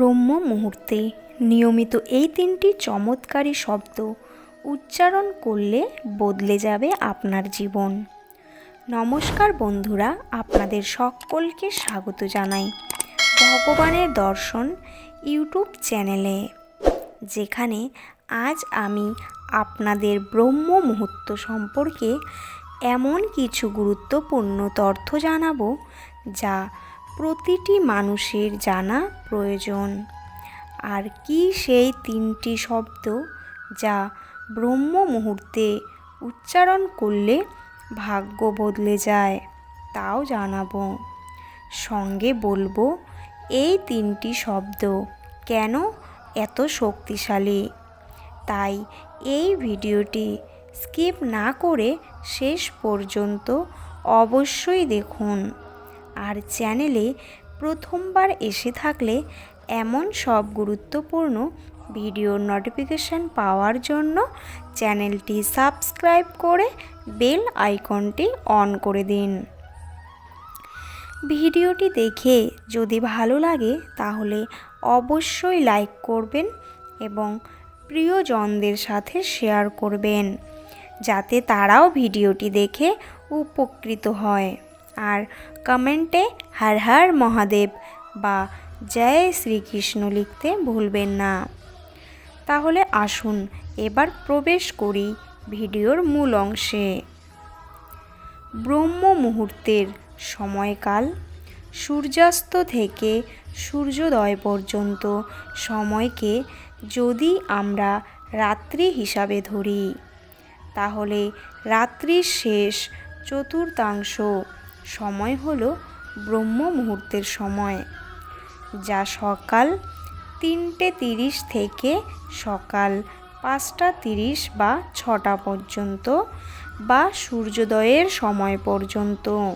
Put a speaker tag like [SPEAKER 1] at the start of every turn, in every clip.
[SPEAKER 1] ব্রহ্ম মুহূর্তে নিয়মিত এই তিনটি চমৎকারী শব্দ উচ্চারণ করলে বদলে যাবে আপনার জীবন। নমস্কার বন্ধুরা, আপনাদের সকলকে স্বাগত জানাই ভগবানের দর্শন ইউটিউব চ্যানেলে, যেখানে আজ আমি আপনাদের ব্রহ্ম মুহূর্ত সম্পর্কে এমন কিছু গুরুত্বপূর্ণ তথ্য জানাব যা প্রতিটি মানুষের জানা প্রয়োজন। আর কি সেই তিনটি শব্দ যা ব্রহ্ম মুহূর্তে উচ্চারণ করলে ভাগ্য বদলে যায়, তাও জানাব। সঙ্গে বলব, এই তিনটি শব্দ কেন এত শক্তিশালী? তাই এই ভিডিওটি স্কিপ না করে শেষ পর্যন্ত অবশ্যই দেখুন। আর চ্যানেলে প্রথমবার এসে থাকলে এমন সব গুরুত্বপূর্ণ ভিডিওর নোটিফিকেশান পাওয়ার জন্য চ্যানেলটি সাবস্ক্রাইব করে বেল আইকনটি অন করে দিন। ভিডিওটি দেখে যদি ভালো লাগে তাহলে অবশ্যই লাইক করবেন এবং প্রিয়জনদের সাথে শেয়ার করবেন, যাতে তারাও ভিডিওটি দেখে উপকৃত হয়। আর কমেন্টে হর হর মহাদেব বা জয় শ্রীকৃষ্ণ লিখতে ভুলবেন না। তাহলে আসুন এবার প্রবেশ করি ভিডিওর মূল অংশে। ব্রহ্ম মুহূর্তের সময়কাল, সূর্যাস্ত থেকে সূর্যোদয় পর্যন্ত সময়কে যদি আমরা রাত্রি হিসাবে ধরি, তাহলে রাত্রির শেষ চতুর্থাংশ সময় হলো ব্রহ্ম মুহূর্তের সময়, যা সকাল তিনটে তিরিশ থেকে সকাল পাঁচটা তিরিশ বা ছটা পর্যন্ত বা সূর্যোদয়ের সময় পর্যন্ত।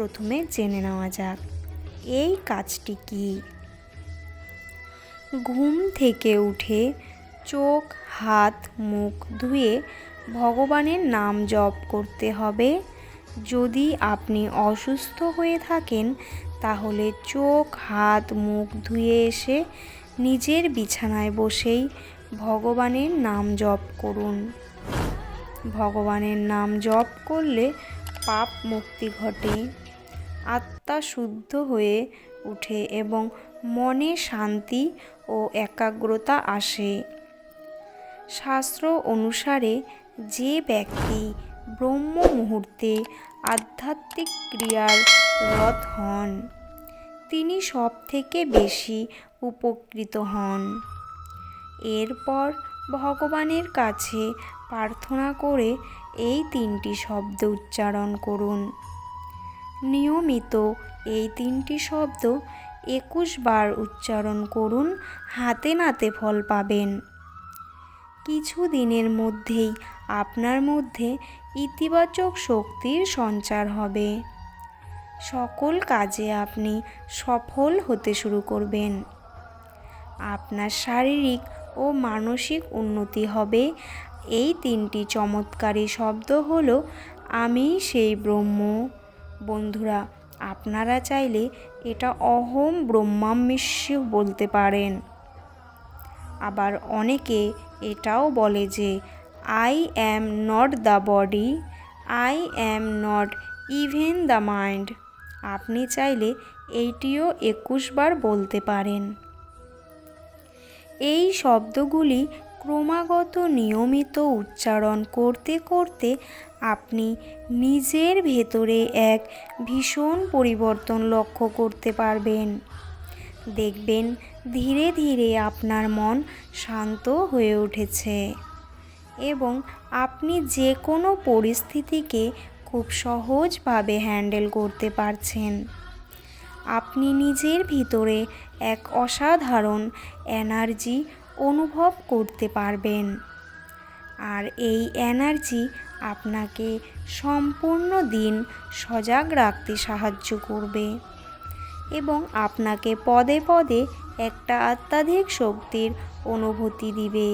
[SPEAKER 1] প্রথমে জেনে নেওয়া যাক। এই কাজটি কি? ঘুম থেকে উঠে চোখ, হাত, মুখ ধুয়ে ভগবানের নাম জপ করতে হবে। যদি আপনি অসুস্থ হয়ে থাকেন, তাহলে চোখ, হাত, মুখ ধুয়ে এসে নিজের বিছানায় বসেই ভগবানের নাম জপ করুন। ভগবানের নাম জপ করলে পাপ মুক্তি ঘটে। আত্মা শুদ্ধ হয়ে উঠে এবং মনে শান্তি ও একাগ্রতা আসে। শাস্ত্র অনুসারে যে ব্যক্তি ব্রহ্ম মুহূর্তে আধ্যাত্মিক ক্রিয়ার রথ হন, তিনি সব থেকে বেশি উপকৃত হন। এরপর ভগবানের কাছে প্রার্থনা করে এই তিনটি শব্দ উচ্চারণ করুন। নিয়মিত এই তিনটি শব্দ একুশ বার উচ্চারণ করুন, হাতে নাতে ফল পাবেন। কিছু দিনের মধ্যেই আপনার মধ্যে ইতিবাচক শক্তির সঞ্চার হবে। সকল কাজে আপনি সফল হতে শুরু করবেন। আপনার শারীরিক ও মানসিক উন্নতি হবে। এই তিনটি চমৎকারী শব্দ হলো, আমি সেই ব্রহ্ম। বন্ধুরা, আপনারা চাইলে এটা অহম ব্রহ্মাম্মিষ্য বলতে পারেন। আবার অনেকে এটাও বলে যে I am not the body I am not even the mind আপনি চাইলে এইটিও একুশ বার বলতে পারেন। এই শব্দগুলি ক্রমাগত নিয়মিত উচ্চারণ করতে করতে আপনি নিজের ভেতরে এক ভীষণ পরিবর্তন লক্ষ্য করতে পারবেন। দেখবেন ধীরে ধীরে আপনার মন শান্ত হয়ে উঠেছে এবং আপনি যে কোনো পরিস্থিতিকে খুব সহজভাবে হ্যান্ডেল করতে পারছেন। আপনি নিজের ভিতরে এক অসাধারণ এনার্জি অনুভব করতে পারবেন। আর এই এনার্জি আপনাকে সম্পূর্ণ দিন সজাগ রাখতে সাহায্য করবে এবং আপনাকে পদে পদে একটা অত্যাধিক শক্তির অনুভূতি দিবে।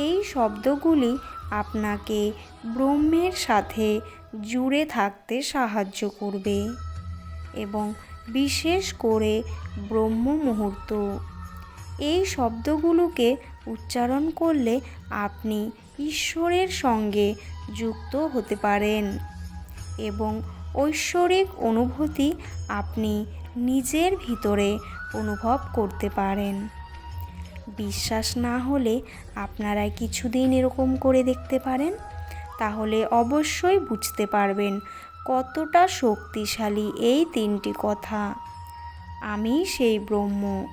[SPEAKER 1] এই শব্দগুলি আপনাকে ব্রহ্মের সাথে জুড়ে থাকতে সাহায্য করবে এবং বিশেষ করে ব্রহ্ম মুহূর্ত এই শব্দগুলোকে উচ্চারণ করলে আপনি ঈশ্বরের সঙ্গে যুক্ত হতে পারেন এবং ঐশ্বরিক অনুভূতি আপনি নিজের ভিতরে অনুভব করতে পারেন। বিশ্বাস না হলে আপনারা কিছুদিন এরকম করে দেখতে পারেন? তাহলে অবশ্যই বুঝতে পারবেন কতটা শক্তিশালী এই তিনটি কথা। আমি সেই ব্রহ্ম।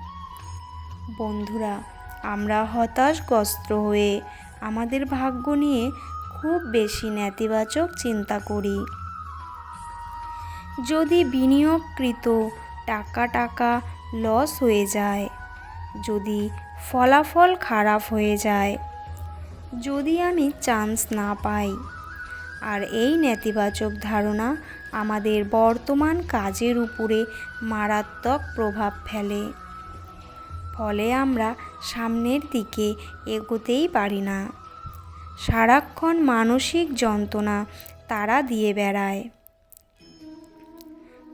[SPEAKER 1] বন্ধুরা, আমরা হতাশগ্রস্ত হয়ে আমাদের ভাগ্য নিয়ে খুব বেশি নেতিবাচক চিন্তা করি। যদি বিনিয়োগকৃত টাকা টাকা লস হয়ে যায়, যদি ফলাফল খারাপ হয়ে যায়, যদি আমি চান্স না পাই, আর এই নেতিবাচক ধারণা আমাদের বর্তমান কাজের উপরে মারাত্মক প্রভাব ফেলে। ফলে আমরা সামনের দিকে এগোতেই পারি না। সারাক্ষণ মানসিক যন্ত্রণা তারা দিয়ে বেড়ায়।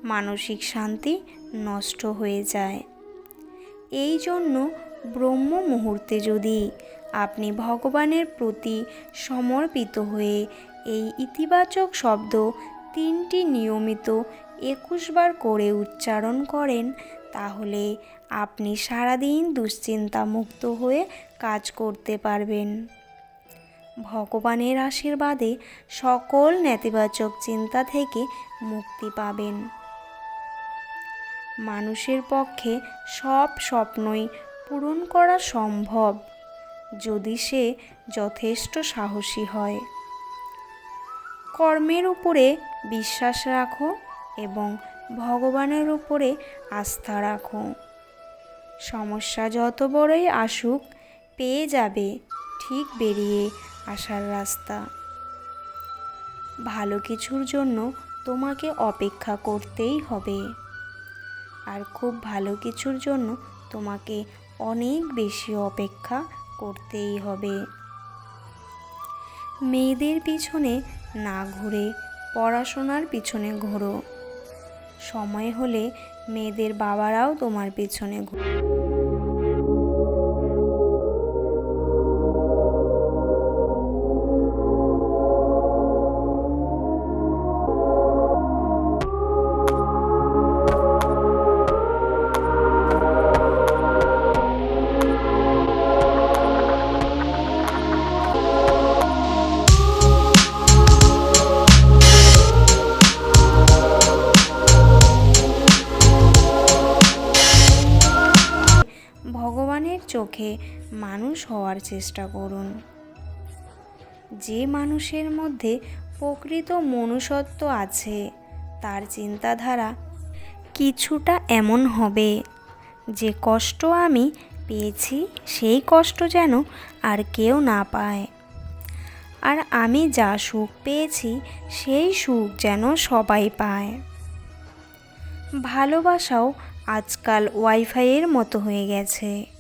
[SPEAKER 1] মানসিক শান্তি নষ্ট হয়ে যায়। এই জন্য ব্রহ্ম মুহূর্তে যদি আপনি ভগবানের প্রতি সমর্পিত হয়ে এই ইতিবাচক শব্দ তিনটি নিয়মিত একুশবার করে উচ্চারণ করেন তাহলে আপনি সারাদিন দুশ্চিন্তা মুক্ত হয়ে কাজ করতে পারবেন। ভগবানের আশীর্বাদে সকল নেতিবাচক চিন্তা থেকে মুক্তি পাবেন। মানুষের পক্ষে সব স্বপ্নই পূরণ করা সম্ভব, যদি সে যথেষ্ট সাহসী হয়। কর্মের উপরে বিশ্বাস রাখো এবং ভগবানের উপরে আস্থা রাখো। সমস্যা যত বড়ই আসুক, পেয়ে যাবে, ঠিক বেরিয়ে আসার রাস্তা। ভালো কিছুর জন্য তোমাকে অপেক্ষা করতেই হবে। আর খুব ভালো কিছুর জন্য তোমাকে অনেক বেশি অপেক্ষা করতেই হবে। মেয়েদের পিছনে না ঘুরে পড়াশোনার পিছনে ঘোরো। সময় হলে মেয়েদের বাবারাও তোমার পেছনে ঘুরে চোখে মানুষ হওয়ার চেষ্টা করুন। যে মানুষের মধ্যে প্রকৃত মনুষ্যত্ব আছে, তার চিন্তাধারা কিছুটা এমন হবে। যে কষ্ট আমি পেয়েছি, সেই কষ্ট যেন আর কেউ না পায়। আর আমি যা সুখ পেয়েছি, সেই সুখ যেন সবাই পায়। ভালোবাসাও আজকাল ওয়াইফাইয়ের মতো হয়ে গেছে।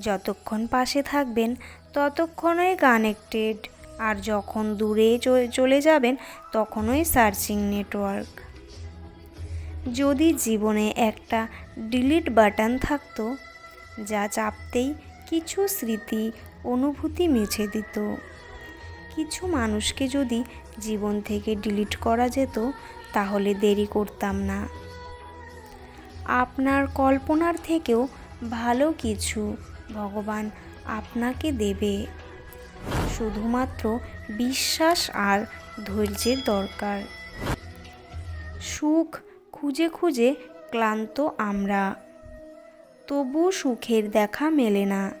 [SPEAKER 1] যতক্ষণ পাশে থাকবেন, ততক্ষণই কানেক্টেড আর যখন দূরে চলে যাবেন, তখনই সার্চিং নেটওয়ার্ক যদি জীবনে একটা ডিলিট বাটন থাকতো, যা চাপতেই কিছু স্মৃতি, অনুভূতি মুছে দিত। কিছু মানুষকে যদি জীবন থেকে ডিলিট করা যেত, তাহলে দেরি করতাম না। আপনার কল্পনার থেকেও ভালো কিছু ভগবান আপনাকে দেবে। শুধুমাত্র বিশ্বাস আর ধৈর্যের দরকার। সুখ খুঁজে খুঁজে ক্লান্ত আমরা। তবু সুখের দেখা মেলে না।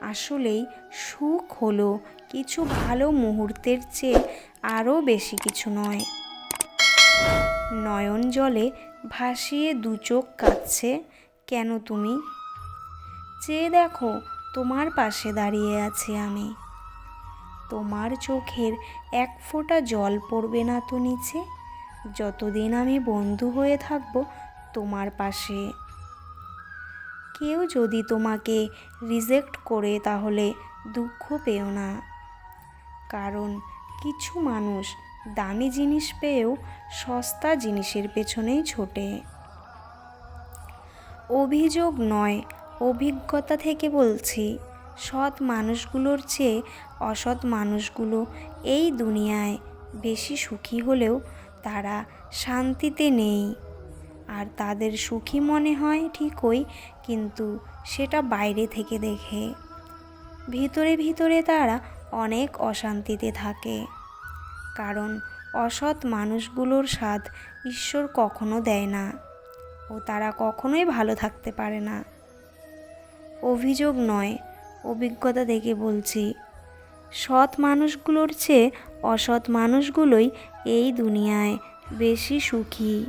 [SPEAKER 1] আসলেই সুখ হলো কিছু ভালো মুহূর্তের চেয়ে আরও বেশি কিছু নয়। নয়ন জলে ভাসিয়ে দু চোখ কাঁদছে, কেন তুমি? চেয়ে দেখো, তোমার পাশে দাঁড়িয়ে আছি আমি। তোমার চোখের এক ফোঁটা জল পড়বে না তো নিচে? যতদিন আমি বন্ধু হয়ে থাকব তোমার পাশে। কেউ যদি তোমাকে রিজেক্ট করে তাহলে দুঃখ পেও না। কারণ কিছু মানুষ দামি জিনিস পেয়েও সস্তা জিনিসের পেছনেই ছোটে। অভিযোগ নয় অভিজ্ঞতা থেকে বলছি, সৎ মানুষগুলোর চেয়ে অসৎ মানুষগুলো এই দুনিয়ায় বেশি সুখী হলেও তারা শান্তিতে নেই। আর তাদের সুখী মনে হয় ঠিকই, কিন্তু সেটা বাইরে থেকে দেখে। ভিতরে ভিতরে তারা অনেক অশান্তিতে থাকে। কারণ অসৎ মানুষগুলোর স্বাদ ঈশ্বর কখনো দেয় না। ও তারা কখনোই ভালো থাকতে পারে না। অভিযোগ নয়, অভিজ্ঞতা থেকে বলছি। সৎ মানুষগুলোর চেয়ে অসৎ মানুষগুলোই এই দুনিয়ায় বেশি সুখী।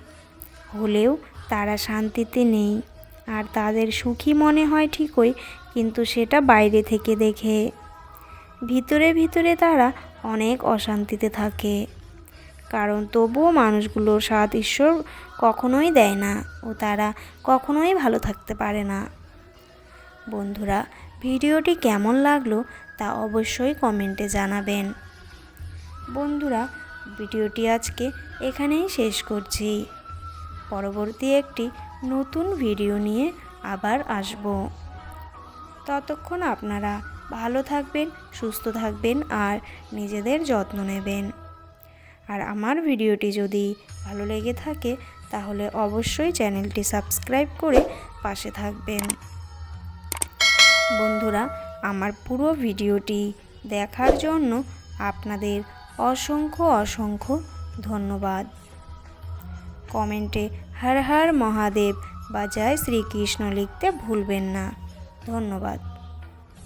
[SPEAKER 1] হলেও তারা শান্তিতে নেই, আর তাদের সুখী মনে হয় ঠিকই, কিন্তু সেটা বাইরে থেকে দেখে। ভিতরে ভিতরে তারা অনেক অশান্তিতে থাকে, কারণ তবুও মানুষগুলোর স্বাদ ঈশ্বর কখনোই দেয় না, ও তারা কখনোই ভালো থাকতে পারে না। বন্ধুরা, ভিডিওটি কেমন লাগল তা অবশ্যই কমেন্টে জানাবেন। বন্ধুরা, ভিডিওটি আজকে এখানেই শেষ করছি। পরবর্তী একটি নতুন ভিডিও নিয়ে আবার আসব। ততক্ষণ আপনারা ভালো থাকবেন, সুস্থ থাকবেন আর নিজেদের যত্ন নেবেন। আর আমার ভিডিওটি যদি ভালো লেগে থাকে, তাহলে অবশ্যই চ্যানেলটি সাবস্ক্রাইব করে পাশে থাকবেন। বন্ধুরা, আমার পুরো ভিডিওটি দেখার জন্য আপনাদের অসংখ্য অসংখ্য ধন্যবাদ। কমেন্টে হর হর মহাদেব বা জয় শ্রীকৃষ্ণ লিখতে ভুলবেন না। ধন্যবাদ।